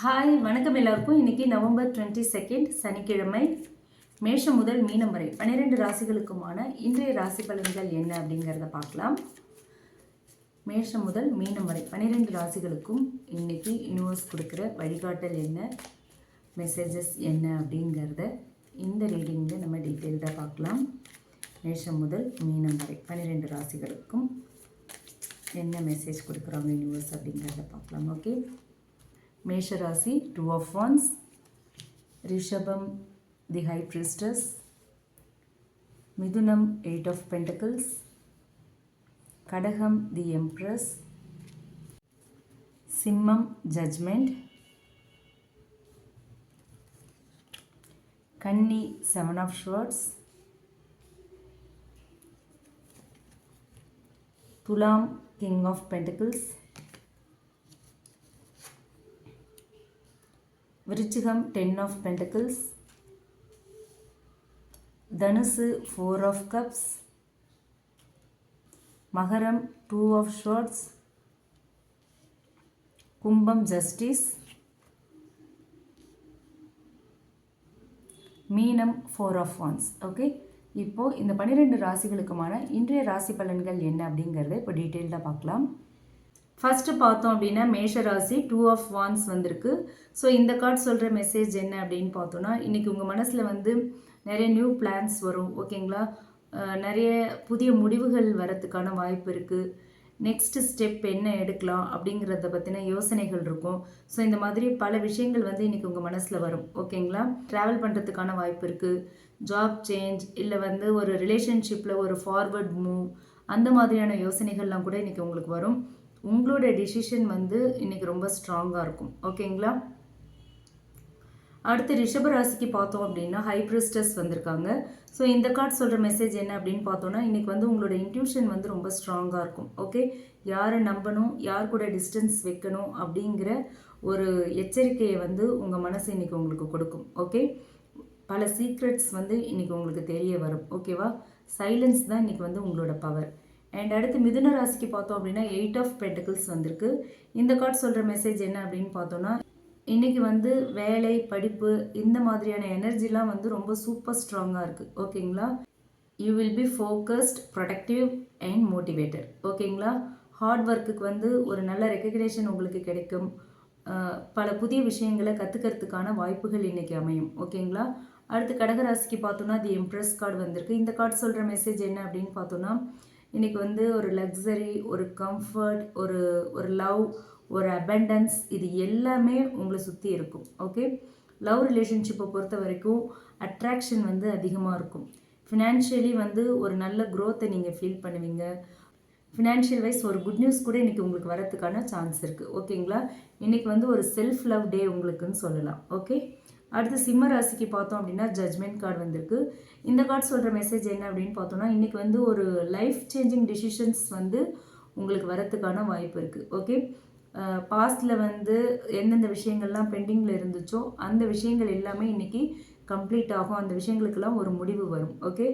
Hi வணக்கம் எல்லாருக்கும். இன்றைக்கி நவம்பர் டுவெண்ட்டி செகண்ட் சனிக்கிழமை மேஷம் முதல் மீனம் வரை பன்னிரெண்டு ராசிகளுக்குமான இன்றைய ராசி பலன்கள் என்ன அப்படிங்கிறத பார்க்கலாம். மேஷம் முதல் மீனம் வரை பன்னிரெண்டு ராசிகளுக்கும் இன்றைக்கி யூனிவர்ஸ் கொடுக்குற வழிகாட்டல் என்ன? மெசேஜஸ் என்ன அப்படிங்கிறத இந்த ரீடிங்கில் நம்ம டீட்டெயில்டாக பார்க்கலாம். மேஷம் முதல் மீனம் வரை பன்னிரெண்டு ராசிகளுக்கும் என்ன மெசேஜ் கொடுக்குறாங்க யூனிவர்ஸ் அப்படிங்கிறத பார்க்கலாம் ஓகே மேஷராசி டூ ஆஃப் ஒன்ஸ் ரிஷபம் தி ஹை priestess. மிதுனம் எயிட் ஆஃப் பென்டக்கிள்ஸ் கடகம் தி எம்ப்ரஸ் சிம்மம் ஜட்ஜ்மெண்ட் கன்னி செவன் ஆஃப் ஷுவர்ட்ஸ் துலாம் கிங் ஆஃப் பென்டக்கிள்ஸ் விருச்சிகம் டென் ஆஃப் பென்டக்கிள்ஸ் தனுசு ஃபோர் ஆஃப் கப்ஸ். மகரம் டூ ஆஃப் ஷார்ட்ஸ். கும்பம் ஜஸ்டிஸ். மீனம் ஃபோர் ஆஃப் ஒன்ஸ். ஓகே? இப்போது இந்த பன்னிரெண்டு ராசிகளுக்குமான இன்றைய ராசி பலன்கள் என்ன அப்படிங்கிறத இப்போ டீட்டெயில்டாக பார்க்கலாம். ஃபஸ்ட்டு பார்த்தோம் அப்படின்னா மேஷ ராசி டூ ஆஃப் வான்ஸ் வந்திருக்கு. ஸோ இந்த கார்டு சொல்கிற மெசேஜ் என்ன அப்படின்னு பார்த்தோன்னா இன்றைக்கி உங்கள் மனசில் வந்து நிறைய நியூ பிளான்ஸ் வரும் ஓகேங்களா நிறைய புதிய முடிவுகள் வரத்துக்கான வாய்ப்பு இருக்குது நெக்ஸ்ட்டு ஸ்டெப் என்ன எடுக்கலாம் அப்படிங்கிறத பற்றின யோசனைகள் இருக்கும். ஸோ இந்த மாதிரி பல விஷயங்கள் வந்து இன்றைக்கி உங்கள் மனசில் வரும் ஓகேங்களா ட்ராவல் பண்ணுறதுக்கான வாய்ப்பு இருக்குது ஜாப் சேஞ்ச் இல்லை வந்து ஒரு ரிலேஷன்ஷிப்பில் ஒரு ஃபார்வர்ட் மூவ் அந்த மாதிரியான யோசனைகள்லாம் கூட இன்றைக்கி உங்களுக்கு வரும். உங்களோட டிசிஷன் வந்து இன்றைக்கி ரொம்ப ஸ்ட்ராங்காக இருக்கும். ஓகேங்களா அடுத்து ரிஷப ராசிக்கு பார்த்தோம் அப்படின்னா ஹைப்ரிஸ்டஸ் வந்திருக்காங்க. ஸோ இந்த கார்டு சொல்கிற மெசேஜ் என்ன அப்படின்னு பார்த்தோன்னா இன்றைக்கி வந்து உங்களோட இன்ட்யூஷன் வந்து ரொம்ப ஸ்ட்ராங்காக இருக்கும். ஓகே யாரை நம்பணும் யார் கூட டிஸ்டன்ஸ் வைக்கணும் அப்படிங்கிற ஒரு எச்சரிக்கையை வந்து உங்கள் மனசு இன்றைக்கி உங்களுக்கு கொடுக்கும். ஓகே பல சீக்ரெட்ஸ் வந்து இன்றைக்கி உங்களுக்கு தெரிய வரும். ஓகேவா சைலன்ஸ் தான் இன்றைக்கி வந்து உங்களோட பவர் அண்ட் அடுத்து மிதுன ராசிக்கு பார்த்தோம் அப்படின்னா எயிட் ஆஃப் பென்டக்கிள்ஸ் வந்திருக்கு. இந்த கார்டு சொல்கிற மெசேஜ் என்ன அப்படின்னு பார்த்தோன்னா இன்றைக்கி வந்து வேலை படிப்பு இந்த மாதிரியான எனர்ஜிலாம் வந்து ரொம்ப சூப்பர் ஸ்ட்ராங்காக இருக்குது ஓகேங்களா you will be focused productive and motivated ஓகேங்களா ஹார்ட் ஒர்க்குக்கு வந்து ஒரு நல்ல ரெக்கக்னேஷன் உங்களுக்கு கிடைக்கும். பல புதிய விஷயங்களை கற்றுக்கிறதுக்கான வாய்ப்புகள் இன்றைக்கி அமையும். ஓகேங்களா அடுத்து கடகராசிக்கு பார்த்தோன்னா தி எம்ப்ரஸ் கார்டு வந்திருக்கு. இந்த கார்டு சொல்கிற மெசேஜ் என்ன அப்படின்னு பார்த்தோன்னா இன்றைக்கி வந்து ஒரு லக்ஸரி ஒரு கம்ஃபர்ட் ஒரு ஒரு லவ் ஒரு அபண்டன்ஸ் இது எல்லாமே உங்களை சுற்றி இருக்கும். ஓகே லவ் ரிலேஷன்ஷிப்பை பொறுத்த வரைக்கும் அட்ராக்ஷன் வந்து அதிகமாக இருக்கும். ஃபினான்ஷியலி வந்து ஒரு நல்ல க்ரோத்தை நீங்கள் ஃபீல் பண்ணுவீங்க. ஃபினான்ஷியல் வைஸ் ஒரு குட் நியூஸ் கூட இன்றைக்கி உங்களுக்கு வரதுக்கான சான்ஸ் இருக்குது ஓகேங்களா இன்றைக்கி வந்து ஒரு செல்ஃப் லவ் டே உங்களுக்குன்னு சொல்லலாம். ஓகே அடுத்து சிம்ம ராசிக்கு பார்த்தோம் அப்படின்னா ஜட்மெண்ட் கார்டு வந்திருக்கு. இந்த கார்டு சொல்கிற மெசேஜ் என்ன அப்படின்னு பார்த்தோம்னா இன்றைக்கி வந்து ஒரு லைஃப் சேஞ்சிங் டிசிஷன்ஸ் வந்து உங்களுக்கு வரத்துக்கான வாய்ப்பு இருக்குது ஓகே பாஸ்டில் வந்து எந்தெந்த விஷயங்கள்லாம் பெண்டிங்கில் இருந்துச்சோ அந்த விஷயங்கள் எல்லாமே இன்றைக்கி கம்ப்ளீட் ஆகும். அந்த விஷயங்களுக்கெல்லாம் ஒரு முடிவு வரும். ஓகே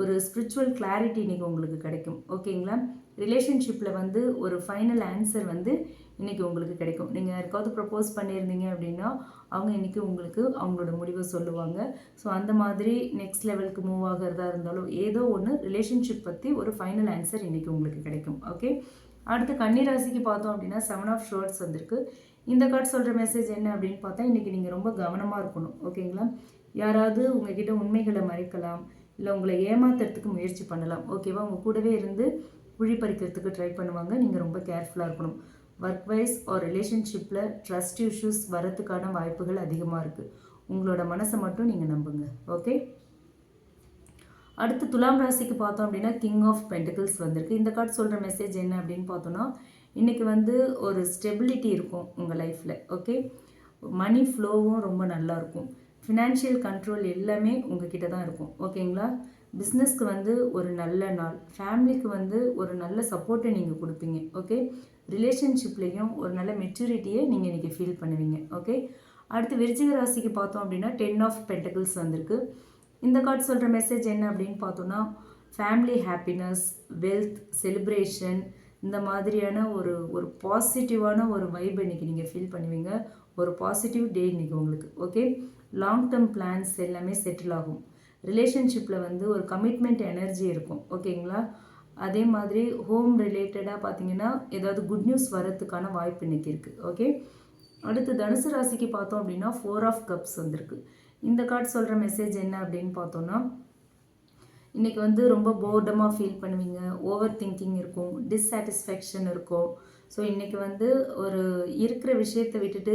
ஒரு ஸ்பிரிச்சுவல் கிளாரிட்டி இன்றைக்கி உங்களுக்கு கிடைக்கும். ஓகேங்களா ரிலேஷன்ஷிப்பில் வந்து ஒரு ஃபைனல் ஆன்சர் வந்து இன்றைக்கி உங்களுக்கு கிடைக்கும். நீங்கள் யாருக்காவது ப்ரப்போஸ் பண்ணியிருந்தீங்க அப்படின்னா அவங்க இன்றைக்கி உங்களுக்கு அவங்களோட முடிவை சொல்லுவாங்க. ஸோ அந்த மாதிரி நெக்ஸ்ட் லெவலுக்கு மூவ் ஆகிறதா இருந்தாலும் ஏதோ ஒன்று ரிலேஷன்ஷிப் பற்றி ஒரு ஃபைனல் ஆன்சர் இன்றைக்கி உங்களுக்கு கிடைக்கும். ஓகே அடுத்து கன்னிராசிக்கு பார்த்தோம் அப்படின்னா செவன் ஆஃப் ஷோர்ட்ஸ் வந்திருக்கு. இந்த கார்டு சொல்கிற மெசேஜ் என்ன அப்படின்னு பார்த்தா இன்றைக்கி நீங்கள் ரொம்ப கவனமாக இருக்கணும். ஓகேங்களா யாராவது உங்ககிட்ட உண்மைகளை மறைக்கலாம் இல்லை உங்களை ஏமாத்துறதுக்கு முயற்சி பண்ணலாம். ஓகேவா உங்கள் கூடவே இருந்து குழி பறிக்கிறதுக்கு ட்ரை பண்ணுவாங்க. நீங்கள் ரொம்ப கேர்ஃபுல்லாக இருக்கணும். ஒர்க் வைஸ் ஆர் ரிலேஷன்ஷிப்பில் ட்ரஸ்ட் இஷ்யூஸ் வரத்துக்கான வாய்ப்புகள் அதிகமாக இருக்குது உங்களோட மனசை மட்டும் நீங்கள் நம்புங்க. ஓகே அடுத்து துலாம் ராசிக்கு பார்த்தோம் அப்படின்னா கிங் ஆஃப் பென்டிகல்ஸ் வந்திருக்கு. இந்த கார்டு சொல்கிற மெசேஜ் என்ன அப்படின்னு பார்த்தோன்னா இன்றைக்கி வந்து ஒரு ஸ்டெபிலிட்டி இருக்கும் உங்கள் லைஃப்பில் ஓகே மணி ஃப்ளோவும் ரொம்ப நல்லா இருக்கும். ஃபினான்ஷியல் கண்ட்ரோல் எல்லாமே உங்ககிட்ட தான் இருக்கும். ஓகேங்களா பிஸ்னஸ்க்கு வந்து ஒரு நல்ல நாள். ஃபேமிலிக்கு வந்து ஒரு நல்ல சப்போர்ட்டை நீங்கள் கொடுப்பீங்க. ஓகே ரிலேஷன்ஷிப்லேயும் ஒரு நல்ல மெச்சூரிட்டியை நீங்கள் இன்றைக்கி ஃபீல் பண்ணுவீங்க. ஓகே அடுத்து விருச்சிக ராசிக்கு பார்த்தோம் அப்படின்னா டென் ஆஃப் பென்டகிள்ஸ் வந்திருக்கு. இந்த கார்டு சொல்கிற மெசேஜ் என்ன அப்படின்னு பார்த்தோன்னா ஃபேமிலி ஹாப்பினஸ் வெல்த் செலிப்ரேஷன் இந்த மாதிரியான ஒரு ஒரு பாசிட்டிவான ஒரு வைப் இன்னைக்கு நீங்கள் ஃபீல் பண்ணுவீங்க. ஒரு பாசிட்டிவ் டே இன்றைக்கி உங்களுக்கு. ஓகே லாங் டேர்ம் பிளான்ஸ் எல்லாமே செட்டில் ஆகும். ரிலேஷன்ஷிப்பில் வந்து ஒரு கமிட்மெண்ட் எனர்ஜி இருக்கும். ஓகேங்களா அதே மாதிரி ஹோம் ரிலேட்டடாக பார்த்தீங்கன்னா ஏதாவது குட் நியூஸ் வர்றதுக்கான வாய்ப்பு இன்னைக்கு இருக்குது ஓகே அடுத்து தனுசு ராசிக்கு பார்த்தோம் அப்படின்னா ஃபோர் ஆஃப் கப்ஸ் வந்திருக்கு. இந்த கார்டு சொல்கிற மெசேஜ் என்ன அப்படின்னு பார்த்தோன்னா இன்றைக்கி வந்து ரொம்ப போர்டமாக ஃபீல் பண்ணுவீங்க ஓவர் திங்கிங் இருக்கும் டிஸ்சாட்டிஸ்ஃபேக்ஷன் இருக்கும். ஸோ இன்றைக்கி வந்து ஒரு இருக்கிற விஷயத்தை விட்டுட்டு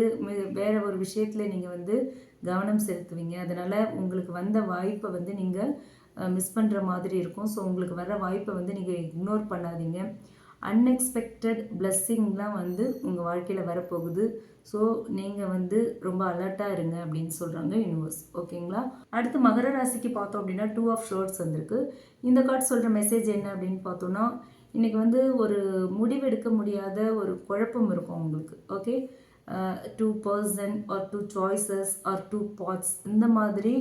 வேறு ஒரு விஷயத்தில் நீங்கள் வந்து கவனம் செலுத்துவீங்க. அதனால் உங்களுக்கு வந்த வாய்ப்பை வந்து நீங்கள் மிஸ் பண்ணுற மாதிரி இருக்கும். ஸோ உங்களுக்கு வர வாய்ப்பை வந்து நீங்கள் இக்னோர் பண்ணாதீங்க. அன்எக்ஸ்பெக்டட் பிளஸ்ஸிங்லாம் வந்து உங்கள் வாழ்க்கையில் வரப்போகுது. ஸோ நீங்கள் வந்து ரொம்ப அலர்ட்டாக இருங்க அப்படின்னு சொல்கிறாங்க யூனிவர்ஸ் ஓகேங்களா அடுத்து மகர ராசிக்கு பார்த்தோம் அப்படின்னா டூ ஆஃப் ஷோர்ட்ஸ் வந்திருக்கு. இந்த கார்டு சொல்கிற மெசேஜ் என்ன அப்படின்னு பார்த்தோன்னா இன்றைக்கி வந்து ஒரு முடிவெடுக்க முடியாத ஒரு குழப்பம் இருக்கும் உங்களுக்கு. Okay two person or two choices or two paths இந்த மாதிரி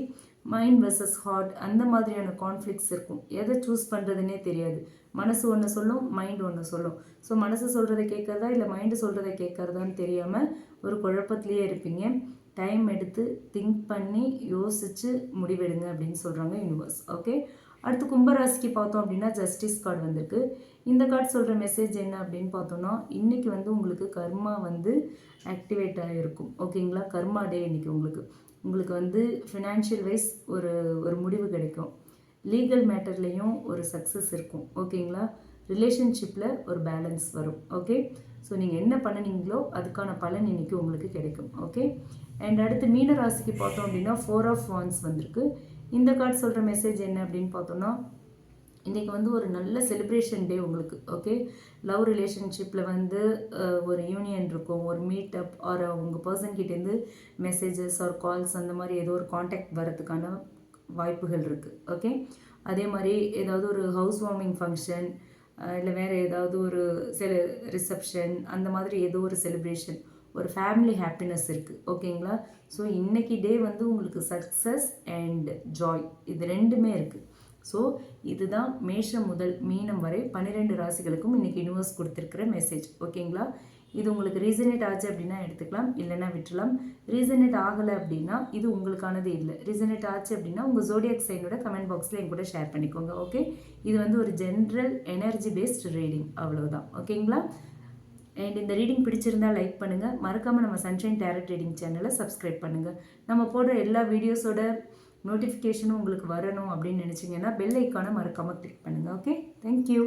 மைண்ட் வெர்சஸ் ஹார்ட் அந்த மாதிரியான கான்ஃப்ளிக்ஸ் இருக்கும். எதை சூஸ் பண்ணுறதுனே தெரியாது. மனசு ஒன்று சொல்லும் மைண்ட் ஒன்று சொல்லும். ஸோ மனசு சொல்கிறத கேட்குறதா இல்லை மைண்டு சொல்கிறத கேட்குறதான்னு தெரியாமல் ஒரு குழப்பத்திலேயே இருப்பீங்க. டைம் எடுத்து திங்க் பண்ணி யோசித்து முடிவெடுங்க அப்படின்னு சொல்கிறாங்க யூனிவர்ஸ் ஓகே அடுத்து கும்பராசிக்கு பார்த்தோம் அப்படின்னா ஜஸ்டிஸ் கார்டு வந்திருக்கு. இந்த கார்டு சொல்கிற மெசேஜ் என்ன அப்படின்னு பார்த்தோம்னா இன்றைக்கி வந்து உங்களுக்கு கர்மா வந்து ஆக்டிவேட் ஆகிருக்கும் ஓகேங்களா கர்மா டே இன்னைக்கு உங்களுக்கு. உங்களுக்கு வந்து ஃபினான்ஷியல் வைஸ் ஒரு ஒரு முடிவு கிடைக்கும். லீகல் மேட்டர்லேயும் ஒரு சக்ஸஸ் இருக்கும். ஓகேங்களா ரிலேஷன்ஷிப்பில் ஒரு பேலன்ஸ் வரும். ஓகே ஸோ நீங்கள் என்ன பண்ணுனீங்களோ அதுக்கான பலன் இன்னைக்கு உங்களுக்கு கிடைக்கும். ஓகே அண்ட் அடுத்து மீன ராசிக்கு பார்த்தோம் அப்படின்னா ஃபோர் ஆஃப் வான்ஸ் வந்திருக்கு. இந்த கார்டு சொல்கிற மெசேஜ் என்ன அப்படின்னு பார்த்தோன்னா இன்றைக்கி வந்து ஒரு நல்ல செலிப்ரேஷன் டே உங்களுக்கு ஓகே லவ் ரிலேஷன்ஷிப்பில் வந்து ஒரு யூனியன் இருக்கும் ஒரு மீட் அப் ஆர் உங்கள் பர்சன் கிட்டேருந்து மெசேஜஸ் ஆர் கால்ஸ் அந்த மாதிரி ஏதோ ஒரு காண்டாக்ட் வரதுக்கான வாய்ப்புகள் இருக்குது ஓகே அதே மாதிரி ஏதாவது ஒரு ஹவுஸ் வார்மிங் ஃபங்க்ஷன் இல்லை வேறு ஏதாவது ஒரு சில ரிசப்ஷன் அந்த மாதிரி ஏதோ ஒரு செலிப்ரேஷன் ஒரு ஃபேமிலி ஹாப்பினஸ் இருக்குது ஓகேங்களா ஸோ இன்றைக்கி டே வந்து உங்களுக்கு சக்ஸஸ் அண்ட் ஜாய் இது ரெண்டுமே இருக்குது ஸோ இதுதான் மேஷம் முதல் மீனம் வரை பன்னிரெண்டு ராசிகளுக்கும் இன்னைக்கு யூனிவர்ஸ் கொடுத்துருக்கிற மெசேஜ் ஓகேங்களா இது உங்களுக்கு ரீசனேட் ஆச்சு அப்படின்னா எடுத்துக்கலாம். இல்லைன்னா விட்டுலாம். ரீசனேட் ஆகலை அப்படின்னா இது உங்களுக்கானது இல்லை. ரீசனேட் ஆச்சு அப்படின்னா உங்கள் ஜோடியாக் சைனோட கமெண்ட் பாக்ஸில் என் கூட ஷேர் பண்ணிக்கோங்க. ஓகே இது வந்து ஒரு ஜென்ரல் எனர்ஜி பேஸ்ட் ரீடிங் அவ்வளோதான் ஓகேங்களா அண்ட் இந்த ரீடிங் பிடிச்சிருந்தால் லைக் பண்ணுங்கள் மறக்காமல் நம்ம சன்ஷைன் டேரட் ரீடிங் சேனலை சப்ஸ்கிரைப் பண்ணுங்கள் நம்ம போடுற எல்லா வீடியோஸோட நோட்டிஃபிகேஷனும் உங்களுக்கு வரணும் அப்படின்னு நினச்சிங்கன்னா பெல் ஐக்கானை மறக்காமல் கிளிக் பண்ணுங்கள் ஓகே தேங்க்யூ